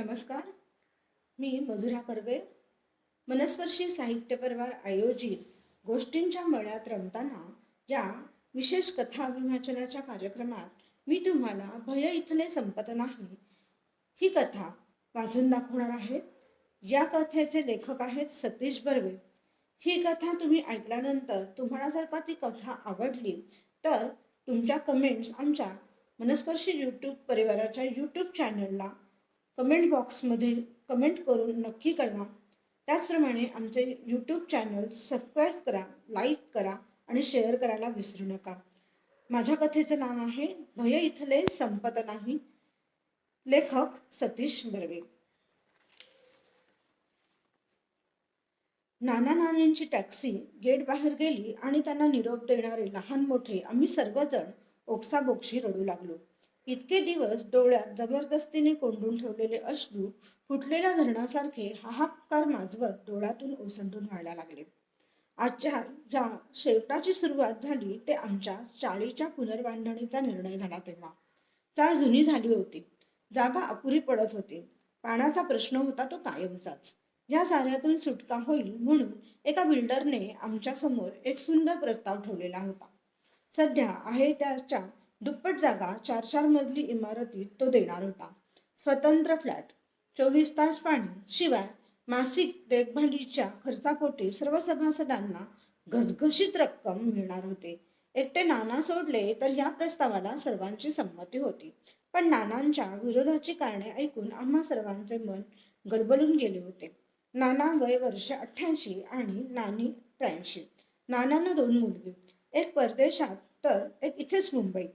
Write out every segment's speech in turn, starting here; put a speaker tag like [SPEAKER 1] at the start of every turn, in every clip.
[SPEAKER 1] नमस्कार. मी मजुरा कर्वे. मनस्पर्शी साहित्य परिवार आयोजित गोष्टींच्या मळ्यात रमताना या विशेष कथा विवाचनाच्या कार्यक्रमात मी तुम्हाला भय इथले संपत नाही. ही कथा वाचून दाखवणार आहे. या कथेचे लेखक आहेत सतीश बर्वे. ही कथा तुम्ही ऐकल्यानंतर तुम्हाला जर का ती कथा आवडली तर तुमच्या कमेंट्स आमच्या मनस्पर्शी यूट्यूब परिवाराच्या यूट्यूब चॅनलला कमेंट बॉक्समध्ये कमेंट करून नक्की कळवा. त्याचप्रमाणे आमचे यूट्यूब चॅनल सबस्क्राईब करा लाईक करा आणि शेअर करायला विसरू नका. माझ्या कथेचं नाव आहे भय इथले संपत नाही. लेखक सतीश बर्वे. नाना नानींची टॅक्सी गेट बाहेर गेली आणि त्यांना निरोप देणारे लहान मोठे आम्ही सर्वजण ओक्साबोक्शी रडू लागलो. इतके दिवस डोळ्यात जबरदस्तीने कोंडून ठेवलेले अश्रू फुटलेल्या धरणासारखे हाहाकार माजवत डोळ्यातून ओसंडून व्हायला लागले. आजच्या ज्या शेवटाची सुरुवात झाली ते आमच्या चाळीच्या पुनर्बांधणीचा निर्णय झाला तेव्हा. चाळ जुनी झाली होती. जागा अपुरी पडत होती. पाण्याचा प्रश्न होता तो कायमचाच. या साऱ्यातून सुटका होईल म्हणून एका बिल्डरने आमच्यासमोर एक सुंदर प्रस्ताव ठेवलेला होता. सध्या आहे त्याच्या दुप्पट जागा चार चार मजली इमारतीत तो देणार होता. स्वतंत्र फ्लॅट चोवीस तास पाणी शिवाय मासिक देखभालीच्या खर्चापोटी सर्व सभासदांना घसघशीत रक्कम मिळणार होते. एकटे नाना सोडले तर या प्रस्तावाला सर्वांची संमती होती. पण नानांच्या विरोधाची कारणे ऐकून आम्हा सर्वांचे मन गडबडून गेले होते. नाना वय वर्ष अठ्ठ्याऐंशी आणि नानी त्र्याऐंशी. नानांना दोन मुलगी एक परदेशात तर एक इथेच मुंबईत.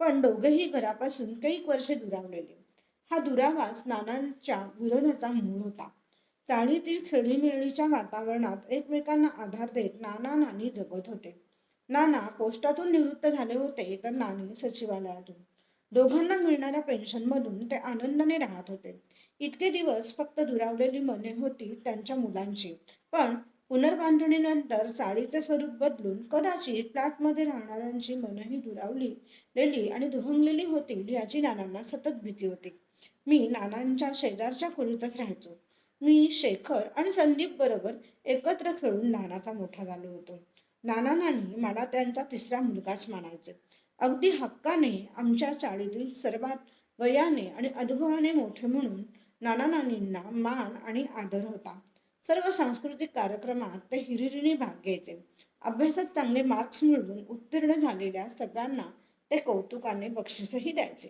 [SPEAKER 1] पण दोघेही घरापासून कैक वर्षे दुरावलेले. हा दुरावास नानांच्या विरोधाचा मूळ होता. चाळीतील खेळीमेळीच्या वातावरणात एकमेकांना आधार देत नाना नानी जगत होते. नाना पोस्टातून निवृत्त झाले होते तर नानी सचिवालयातून. दोघांना मिळणाऱ्या पेन्शनमधून ते आनंदाने राहत होते. इतके दिवस फक्त दुरावलेली मने होती त्यांच्या मुलांची. पण पुनर्बांधणीनंतर चाळीचे स्वरूप बदलून कदाचित फ्लॅटमध्ये राहणाऱ्यांची मनही दुरावली लेली आणि दुभंगलेली होतील याची नानांना सतत भीती होती. मी नानांच्या शेजारच्या खोलीतच राहायचो. मी शेखर आणि संदीप बरोबर एकत्र खेळून नानाचा मोठा झालो होतो. नाना नानी मला त्यांचा तिसरा मुलगाच मानायचे. अगदी हक्काने आमच्या चाळीतील सर्वात वयाने आणि अनुभवाने मोठे म्हणून नाना नानींना मान आणि आदर होता. सर्व सांस्कृतिक कार्यक्रमात ते हिरिरीने भाग घ्यायचे. अभ्यासात चांगले मार्क्स मिळवून उत्तीर्ण झालेल्या सगळ्यांना ते कौतुकाने बक्षीसही द्यायचे.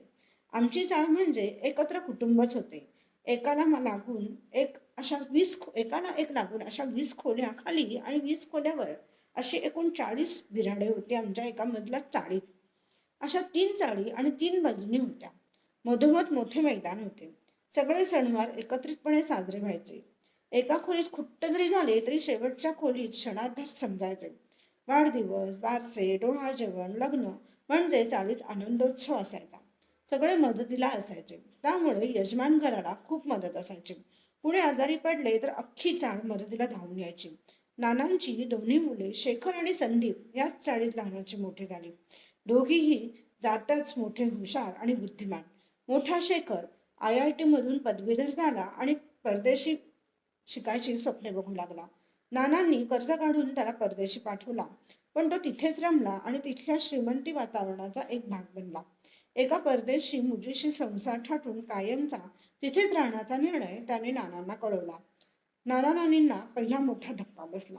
[SPEAKER 1] आमची चाळ म्हणजे एकत्र कुटुंबच होते. एकाला लागून एक अशा वीस एकाला एक लागून अशा वीस खोल्या खाली आणि वीस खोल्यावर अशी एकूण चाळीस बिराडे होते आमच्या एका मजल्यात चाळीत. अशा तीन चाळी आणि तीन बाजूनी होत्या. मधोमध मोठे मैदान होते. सगळे सणवार एकत्रितपणे साजरे व्हायचे. एका खोलीत खुट्ट जरी झाले तरी शेवटच्या खोलीत क्षणार्धात समजायचे. वाढदिवस बारसे डोहा जेवण लग्न म्हणजे चाळीत आनंदोत्सव असायचा. सगळे मदतीला असायचे. त्यामुळे यजमान घराला खूप मदत असायची. कुणी आजारी पडले तर अख्खी चाळ मदतीला धावून यायची. नानांची दोन्ही मुले शेखर आणि संदीप याच चाळीत लहानाची मोठे झाली. दोघीही जाताच मोठे हुशार आणि बुद्धिमान. मोठा शेखर आय आय टी मधून पदवीधर झाला आणि परदेशी शिकायची स्वप्ने बघू लागला. नानांनी कर्ज काढून त्याला परदेशी पाठवला. पण तो तिथेच रमला आणि तिथल्या श्रीमंती वातावरणाचा एक भाग बनला. एका परदेशी मुलीशी संसार ठाटून कायमचा तिथेच राहण्याचा निर्णय त्याने नानांना कळवला. नाना नानींना पहिला मोठा धक्का बसला.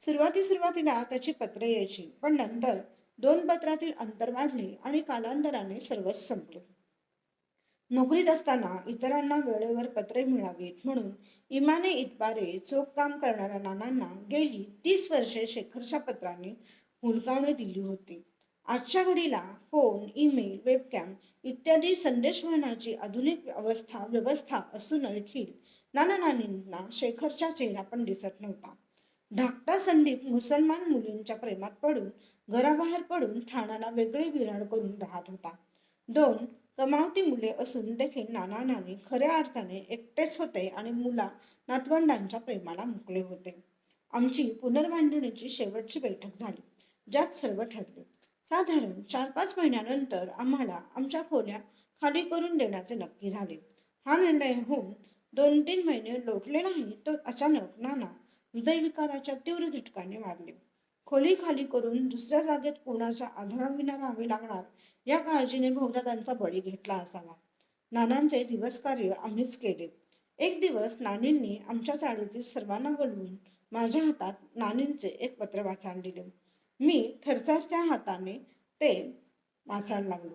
[SPEAKER 1] सुरुवाती सुरुवातीला त्याची पत्रे यायची पण नंतर दोन पत्रातील अंतर वाढले आणि कालांतराने सर्वच संपले. नोकरीत असताना इतरांना वेळेवर पत्रे मिळावीत म्हणून इमाने इतबारे चोख काम करणाऱ्या नानांना गेली तीस वर्षे शेखरच्या पत्राने हुलकावणी दिली होती. आजच्या घडीला फोन ईमेल वेबकॅम इत्यादी संदेशवहनाची आधुनिक अवस्था व्यवस्था असून देखील नाना नानींना शेखरचा चेहरा पण दिसत नव्हता. धाकटा संदीप मुसलमान मुलींच्या प्रेमात पडून घराबाहेर पडून ठाण्याला वेगळे विराड करून राहत होता. दोन कमावती मुले असून देखील नाना नानी खऱ्या अर्थाने एकटेच होते आणि मुला नातवंडांच्या प्रेमाला मुकले होते. आमची पुनर्बांधणीची शेवटची बैठक झाली ज्यात सर्व ठरले. साधारण चार पाच महिन्यानंतर आम्हाला आमच्या खोल्या खाली करून देण्याचे नक्की झाले. हा निर्णय होऊन दोन तीन महिने लोटले नाही तर अचानक नाना हृदयविकाराच्या तीव्र झटकाने मारले खोली खाली करून दुसऱ्या जागेत कोणाच्या आधाराविना राहावे लागणार या काळजीने बहुधा त्यांचा बळी घेतला असावा. नानांचे दिवस कार्य आम्हीच केले. एक दिवस नानींनी आमच्या चाळीतील सर्वांना बोलवून माझ्या हातात नानींचे एक पत्र वाचायला दिले. मी थरथरच्या हाताने ते वाचायला लागलो.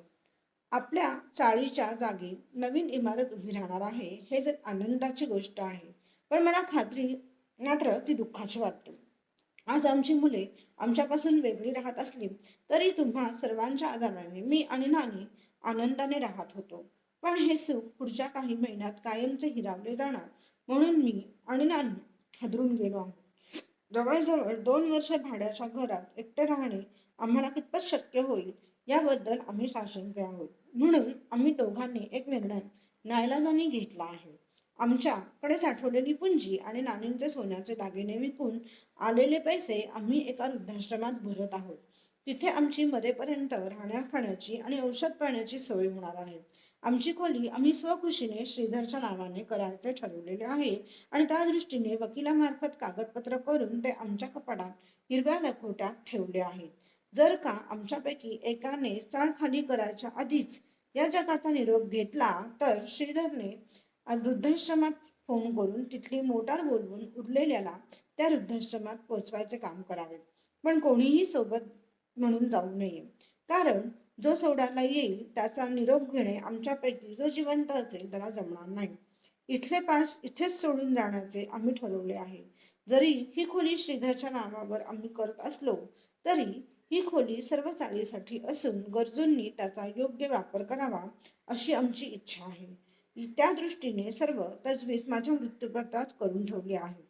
[SPEAKER 1] आपल्या चाळीच्या जागी नवीन इमारत उभी राहणार आहे हे जर आनंदाची गोष्ट आहे. पण मला खात्री मात्र ती दुःखाची वाटते. आज आमची मुले आमच्यापासून वेगळी राहत असली तरी तुम्हा सर्वांच्या आधाराने मी आणि नानी आनंदाने राहत होतो. पण हे सुख पुढच्या काही महिन्यात कायमचे हिरावले जाणार म्हणून मी आणि नानी हादरून गेलो आहोत. जवळजवळ दोन वर्ष भाड्याच्या घरात एकटे राहणे आम्हाला कितपत शक्य होईल याबद्दल आम्ही साशंक आहोत. म्हणून आम्ही दोघांनी एक निर्णय नायलाजाने घेतला आहे. आमच्याकडे साठवलेली पुंजी आणि नाणींचे सोन्याचे दागिने विकून आलेले पैसे आम्ही एका वृद्धाश्रमात भरत आहोत. तिथे आमची मरेपर्यंत राहण्या खाण्याची आणि औषध पाण्याची सोय होणार आहे. आमची खोली आम्ही स्वखुशीने श्रीधरच्या नावाने करायचे ठरवलेले आहे आणि त्या दृष्टीने वकिलामार्फत कागदपत्र करून ते आमच्या कपाडात हिरव्या लखोट्यात ठेवले आहेत जर का आमच्यापैकी एकाने चाळ खाली करायच्या आधीच या जगाचा निरोप घेतला तर श्रीधरने वृद्धाश्रमात फोन करून तिथली मोटार बोलवून उरलेल्याला त्या वृद्धाश्रमात पोचवायचे काम करावे. पण कोणीही सोबत म्हणून जाऊ नये. कारण जो सोडायला येईल त्याचा निरोप घेणे आमच्यापैकी जो जिवंत असेल त्याला जमणार नाही. इथले पास इथेच सोडून जाण्याचे आम्ही ठरवले आहे. जरी ही खोली श्रीधरच्या नावावर आम्ही करत असलो तरी ही खोली सर्व चाळीसाठी असून गरजूंनी त्याचा योग्य वापर करावा अशी आमची इच्छा आहे. त्या दृष्टीने सर्व तजवीज माझ्या मृत्यूपत्रात करून ठेवली आहे.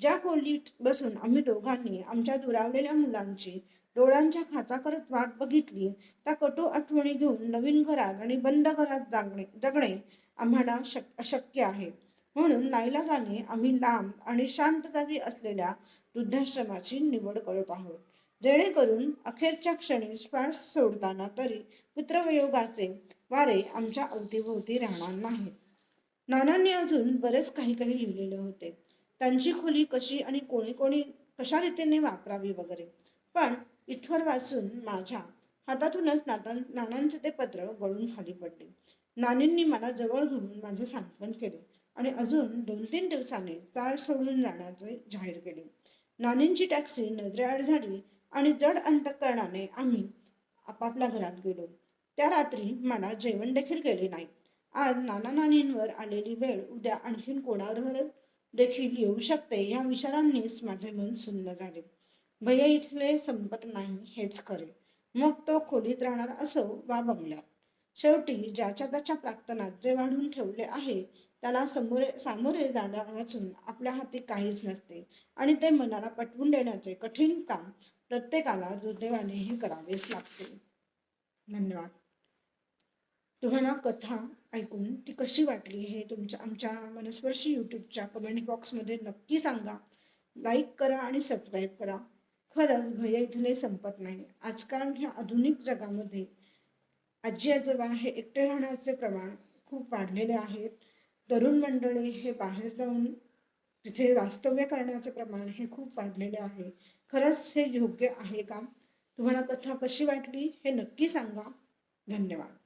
[SPEAKER 1] ज्या खोलीत बसून आम्ही दोघांनी आमच्या दुरावलेल्या मुलांची डोळ्यांच्या खाचा करत वाट बघितली त्या कटू आठवणी घेऊन नवीन घरात आणि बंद घरात जागणे जगणे आम्हाला शक अशक्य आहे. म्हणून नाईलाजाने आम्ही लांब आणि शांत जागी असलेल्या वृद्धाश्रमाची निवड करत आहोत. जेणेकरून अखेरच्या क्षणी श्वास सोडताना तरी पुत्रवयोगाचे वारे आमच्या अवतीभोवती राहणार नाहीत. नानांनी अजून बरेच काही काही लिहिलेले होते. त्यांची खोली कशी आणि कोणी कोणी कशा रीतीने वापरावी वगैरे. पण इथवर वाचून माझ्या हातातूनच नाता नानांचे ते पत्र गळून खाली पडले. नानींनी मला जवळ घेऊन माझे सांत्वन केले आणि अजून दोन तीन दिवसांनी चाळ सोडून जाण्याचे जाहीर केले. नानींची टॅक्सी नजरेआड झाली आणि जड अंतकरणाने आम्ही आपापल्या घरात गेलो. त्या रात्री मला जेवण देखील केले नाही. आज नाना नानींवर आलेली वेळ उद्या आणखीन कोणावर देखील येऊ शकते या विचारांनीच माझे मन सुन्न झाले. भैया इथले संपत नाही हेच खरे. मग तो खोलीत राहणार असो वा बंगल्यात. शेवटी ज्याच्या त्याच्या प्रार्थनात जे वाढून ठेवले आहे त्याला समोरे सामोरे जाण्या वाचून आपल्या हाती काहीच नसते आणि ते मनाला पटवून देण्याचे कठीण काम प्रत्येकाला दुर्दैवाने हे करावेच लागते. धन्यवाद. तुम्हाला कथा ऐकून ती कशी वाटली हे तुमच्या आमच्या मनस्पर्शी यूट्यूबच्या कमेंट बॉक्समध्ये नक्की सांगा. लाईक करा आणि सबस्क्राईब करा. खरंच भय इथले संपत नाही. आजकाल ह्या आधुनिक जगामध्ये आजी आजोबा हे एकटे राहण्याचे प्रमाण खूप वाढलेले आहेत. तरुण मंडळी हे बाहेर जाऊन तिथे वास्तव्य करण्याचे प्रमाण हे खूप वाढलेले आहे. खरंच हे योग्य आहे का? तुम्हाला कथा कशी वाटली हे नक्की सांगा. धन्यवाद.